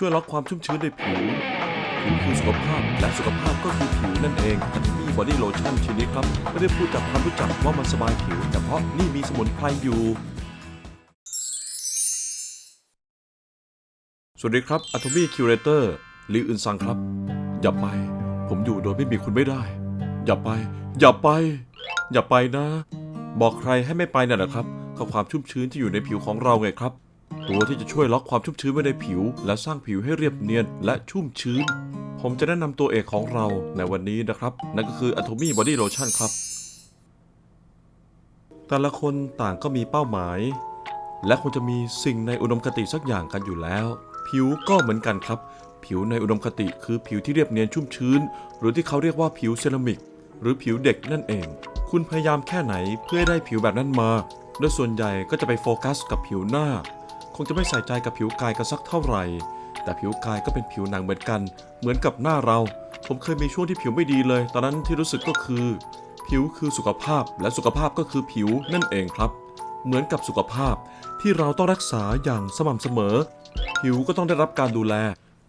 ช่วยล็อกความชุ่มชื้นในผิว ผิวคือสุขภาพ และสุขภาพก็คือผิวนั่นเองอันที่มีบอดี้โลชั่นชิ้นนี้ครับ ไม่ได้พูดจากความรู้จักว่ามันสบายผิว แต่เพราะนี่มีสมุนไพรอยู่สวัสดีครับ Atomy Curator ลีอึนซังครับ อย่าไป ผมอยู่โดยไม่มีคุณไม่ได้ อย่าไป อย่าไป อย่าไปนะ บอกใครให้ไม่ไปน่ะนะครับก็ความชุ่มชื้นที่อยู่ในผิวของเราไงครับ ตัวที่จะช่วยล็อกความชุ่มชื้นไว้ในผิว และสร้างผิวให้เรียบเนียนและชุ่มชื้น ผมจะแนะนำตัวเอกของเราในวันนี้นะครับ นั่นก็คือ Atomy Body Lotion ครับ แต่ละคนต่างก็มีเป้าหมาย และคงจะมีสิ่งในอุดมคติสักอย่างกันอยู่แล้ว ผิวก็เหมือนกันครับ ผิวในอุดมคติคือผิวที่เรียบเนียนชุ่มชื้น หรือที่เขาเรียกว่าผิวเซรามิก หรือผิวเด็กนั่นเอง คุณพยายามแค่ไหนเพื่อได้ผิวแบบนั้นมา โดยส่วนใหญ่ก็จะไปโฟกัสกับผิวหน้า คงจะไม่ใส่ใจกับผิวกายกันสักเท่าไหร่ แต่ผิวกายก็เป็นผิวหนังเหมือนกัน เหมือนกับหน้าเรา ผมเคยมีช่วงที่ผิวไม่ดีเลย ตอนนั้นที่รู้สึกก็คือ ผิวคือสุขภาพและสุขภาพก็คือผิวนั่นเองครับ เหมือนกับสุขภาพที่เราต้องรักษาอย่างสม่ำเสมอ ผิวก็ต้องได้รับการดูแล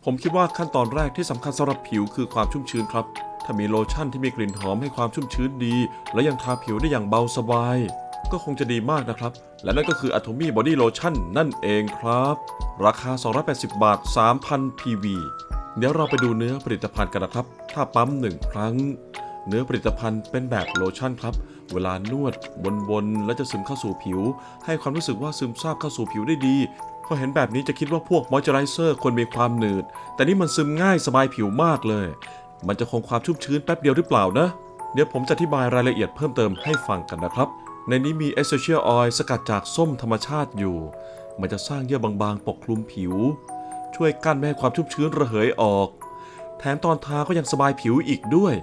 ผมคิดว่าขั้นตอนแรกที่สำคัญสำหรับผิวคือความชุ่มชื้นครับถ้ามีโลชั่นที่มีกลิ่นหอมให้ความชุ่มชื้นดี และยังทาผิวได้อย่างเบาสบาย ก็คงจะดีมากนะครับ และนั่นก็คือ Atomy Body Lotion นั่นเองครับ ราคา 280 บาท 3,000 PV เดี๋ยวเราไปดูเนื้อผลิตภัณฑ์กันนะครับ ถ้าปั๊มหนึ่งครั้ง เนื้อผลิตภัณฑ์เป็นแบบโลชั่นครับ เวลานวดวนๆ แล้วจะซึมเข้าสู่ผิว ให้ความรู้สึกว่าซึมซาบเข้าสู่ผิวได้ดีพอเห็นแบบนี้จะคิดว่าพวกมอยเจอไรเซอร์ควรมีความหนืด แต่นี่มันซึมง่ายสบายผิวมากเลย มันจะคงความชุ่มชื้นแป๊บเดียวหรือเปล่านะ เดี๋ยวผมจะอธิบายรายละเอียดเพิ่มเติมให้ฟังกันนะครับ ในนี้มี essential oil สกัดจากส้มธรรมชาติอยู่ มันจะสร้างเยื่อบางๆ ปกคลุมผิว ช่วยกั้นไม่ให้ความชุ่มชื้นระเหยออก แถมตอนทาก็ยังสบายผิวอีกด้วย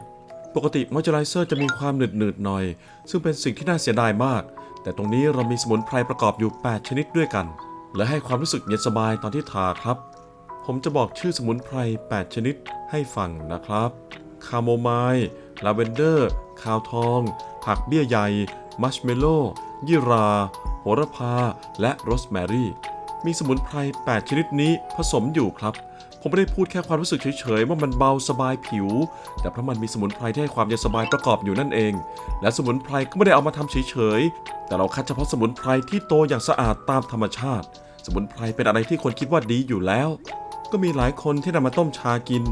ปกติมอยเจอไรเซอร์จะมีความหนืดๆหน่อย ซึ่งเป็นสิ่งที่น่าเสียดายมาก แต่ตรงนี้เรามีสมุนไพรประกอบอยู่ 8 ชนิดด้วยกัน และให้ความรู้สึกเย็นสบายตอนที่ทาครับ ผมจะบอกชื่อสมุนไพร 8 ชนิดให้ฟังนะครับ คาโมไมล์ ลาเวนเดอร์ คาวทอง ผักเบี้ยใหญ่ มัชเมลโล่ยี่รา โหระพา และโรสแมรี่ มีสมุนไพร 8 ชนิดนี้ผสมอยู่ครับ ผมไม่ได้พูดแค่ความรู้สึกเฉยๆ ว่ามันเบาสบายผิว แต่เพราะมันมีสมุนไพรที่ให้ความเย็นสบายประกอบอยู่นั่นเอง และสมุนไพรก็ไม่ได้เอามาทำเฉยๆ แต่เราคัดเฉพาะสมุนไพรที่โตอย่างสะอาดตามธรรมชาติ สมุนไพรเป็นอะไรที่คนคิดว่าดีอยู่แล้ว ก็มีหลายคนที่นำมาต้มชากิน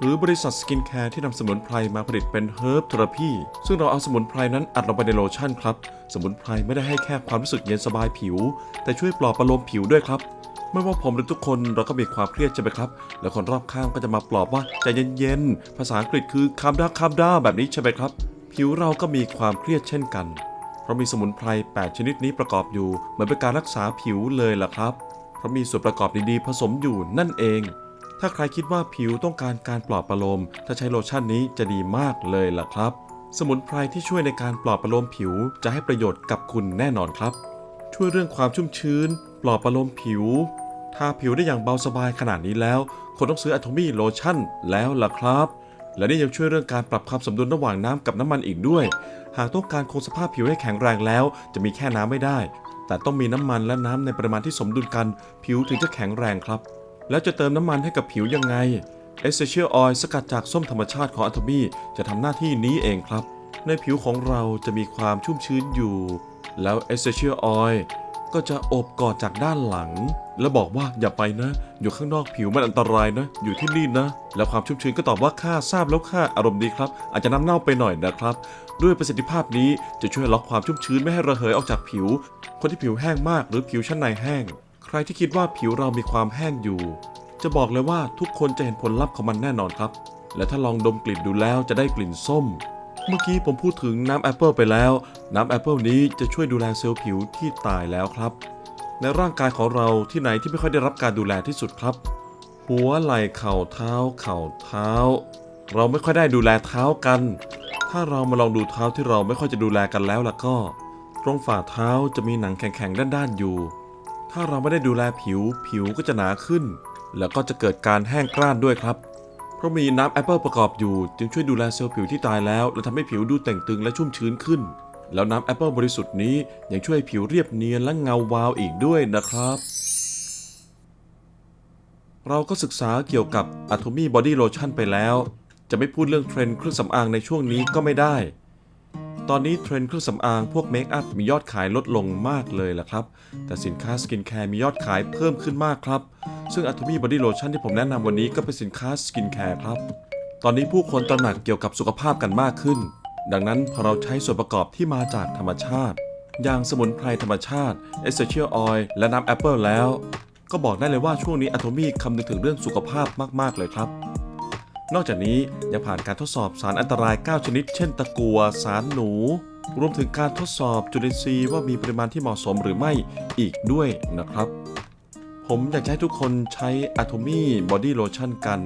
หรือบริษัทสกินแคร์ที่นำสมุนไพรมาผลิตเป็นเฮิร์บเทอราพีซึ่งเราเอาสมุนไพรนั้นอัดลงไปในโลชั่นครับ สมุนไพรไม่ได้ให้แค่ความรู้สึกเย็นสบายผิว แต่ช่วยปลอบประโลมผิวด้วยครับไม่ว่าผมหรือทุกคนเราก็มีความเครียดใช่ไหมครับ แล้วคนรอบข้างก็จะมาปลอบว่าใจเย็นๆ ภาษาอังกฤษคือคามด้าคามด้าแบบนี้ใช่ไหมครับ ผิวเราก็มีความเครียดเช่นกัน เพราะมีสมุนไพร 8 ชนิดนี้ประกอบอยู่ เหมือนเป็นการรักษาผิวเลยล่ะครับ เพราะมีส่วนประกอบดีๆ ผสมอยู่นั่นเอง ถ้าใครคิดว่าผิวต้องการการปลอบประโลม ถ้าใช้โลชั่นนี้จะดีมากเลยล่ะครับ สมุนไพรที่ช่วยในการปลอบประโลมผิวจะให้ประโยชน์กับคุณแน่นอนครับ ช่วยเรื่องความชุ่มชื้น ปลอบประโลมผิว ทาผิวได้อย่างเบาสบายขนาดนี้แล้ว คนต้องซื้อ Atomy Lotion แล้วล่ะครับ และนี่ยังช่วยเรื่องการปรับความสมดุลระหว่างน้ำกับน้ำมันอีกด้วย หากต้องการคงสภาพผิวให้แข็งแรงแล้ว จะมีแค่น้ำไม่ได้ แต่ต้องมีน้ำมันและน้ำในปริมาณที่สมดุลกัน ผิวถึงจะแข็งแรงครับ แล้วจะเติมน้ำมันให้กับผิวยังไง Essential Oil สกัดจากส้มธรรมชาติของ Atomy จะทำหน้าที่นี้เองครับ ในผิวของเราจะมีความชุ่มชื้นอยู่ แล้ว Essential Oil ก็จะอบกอดจากด้านหลัง แล้วบอกว่าอย่าไปนะ อยู่ข้างนอกผิวมันอันตรายนะ อยู่ที่นี่นะ แล้วความชุ่มชื้นก็ตอบว่าข้าทราบแล้วข้าอารมณ์ดีครับ อาจจะน้ำเน่าไปหน่อยนะครับ ด้วยประสิทธิภาพนี้จะช่วยล็อกความชุ่มชื้นไม่ให้ระเหยออกจากผิว คนที่ผิวแห้งมากหรือผิวชั้นในแห้ง ใครที่คิดว่าผิวเรามีความแห้งอยู่ จะบอกเลยว่าทุกคนจะเห็นผลลัพธ์ของมันแน่นอนครับ และถ้าลองดมกลิ่นดูแล้วจะได้กลิ่นส้ม เมื่อกี้ผมพูดถึงน้ำแอปเปิลไปแล้ว น้ำแอปเปิลนี้จะช่วยดูแลเซลล์ผิวที่ตายแล้วครับ ในร่างกายของเราที่ไหนที่ไม่ค่อยได้รับการดูแลที่สุดครับ หัวไหล่เข่าเท้า เข่าเท้า เราไม่ค่อยได้ดูแลเท้ากัน ถ้าเรามาลองดูเท้าที่เราไม่ค่อยจะดูแลกันแล้วล่ะก็ ตรงฝ่าเท้าจะมีหนังแข็งๆด้านๆอยู่ ถ้าเราไม่ได้ดูแลผิว ผิวก็จะหนาขึ้น แล้วก็จะเกิดการแห้งกร้านด้วยครับ เพราะมีน้ำแอปเปิลประกอบอยู่ จึงช่วยดูแลเซลล์ผิวที่ตายแล้ว และทำให้ผิวดูแต่งตึงและชุ่มชื้นขึ้น แล้วน้ำแอปเปิลบริสุทธิ์นี้ยังช่วยให้ผิวเรียบเนียนและเงาวาวอีกด้วยนะครับ เราก็ศึกษาเกี่ยวกับ Atomy Body Lotion ไปแล้ว จะไม่พูดเรื่องเทรนด์เครื่องสำอางในช่วงนี้ก็ไม่ได้ ตอนนี้เทรนด์เครื่องสำอางพวกเมคอัพมียอดขายลดลงมากเลยล่ะครับ แต่สินค้าสกินแคร์มียอดขายเพิ่มขึ้นมากครับ ซึ่ง Atomy Body Lotion ที่ผมแนะนำวันนี้ก็เป็นสินค้าสกินแคร์ครับ ตอนนี้ผู้คนตระหนักเกี่ยวกับสุขภาพกันมากขึ้น ดังนั้นพอเราใช้ส่วนประกอบที่มาจากธรรมชาติ อย่างสมุนไพรธรรมชาติ Essential Oil และน้ำแอปเปิลแล้ว ก็บอกได้เลยว่าช่วงนี้ Atomy คำนึงถึงเรื่องสุขภาพมากๆเลยครับ นอกจากนี้ยังผ่านการทดสอบสารอันตราย 9 ชนิด เช่น ตะกัว สารหนู รวมถึงการทดสอบจุลินทรีย์ว่ามีปริมาณที่เหมาะสมหรือไม่อีกด้วยนะครับ ผมอยากให้ทุกคนใช้ Atomy Body Lotion กัน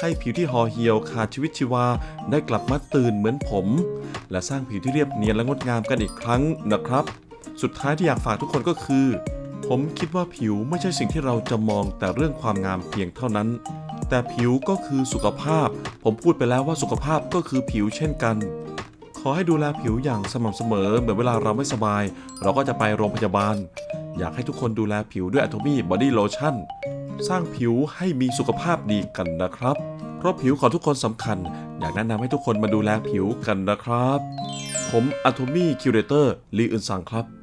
ให้ผิวที่ห่อเหี่ยวขาดชีวิตชีวาได้กลับมาตื่นเหมือนผม และสร้างผิวที่เรียบเนียนและงดงามกันอีกครั้งนะครับ สุดท้ายที่อยากฝากทุกคนก็คือ ผมคิดว่าผิวไม่ใช่สิ่งที่เราจะมองแต่เรื่องความงามเพียงเท่านั้น แต่ผิวก็คือสุขภาพ ผมพูดไปแล้วว่าสุขภาพก็คือผิวเช่นกัน ขอให้ดูแลผิวอย่างสม่ำเสมอ เหมือนเวลาเราไม่สบาย เราก็จะไปโรงพยาบาล อยากให้ทุกคนดูแลผิวด้วย Atomy Body Lotion สร้างผิวให้มีสุขภาพดีกันนะครับ เพราะผิวของทุกคนสำคัญ อยากแนะนำให้ทุกคนมาดูแลผิวกันนะครับ ผม Atomy Curator ลีอึนซังครับ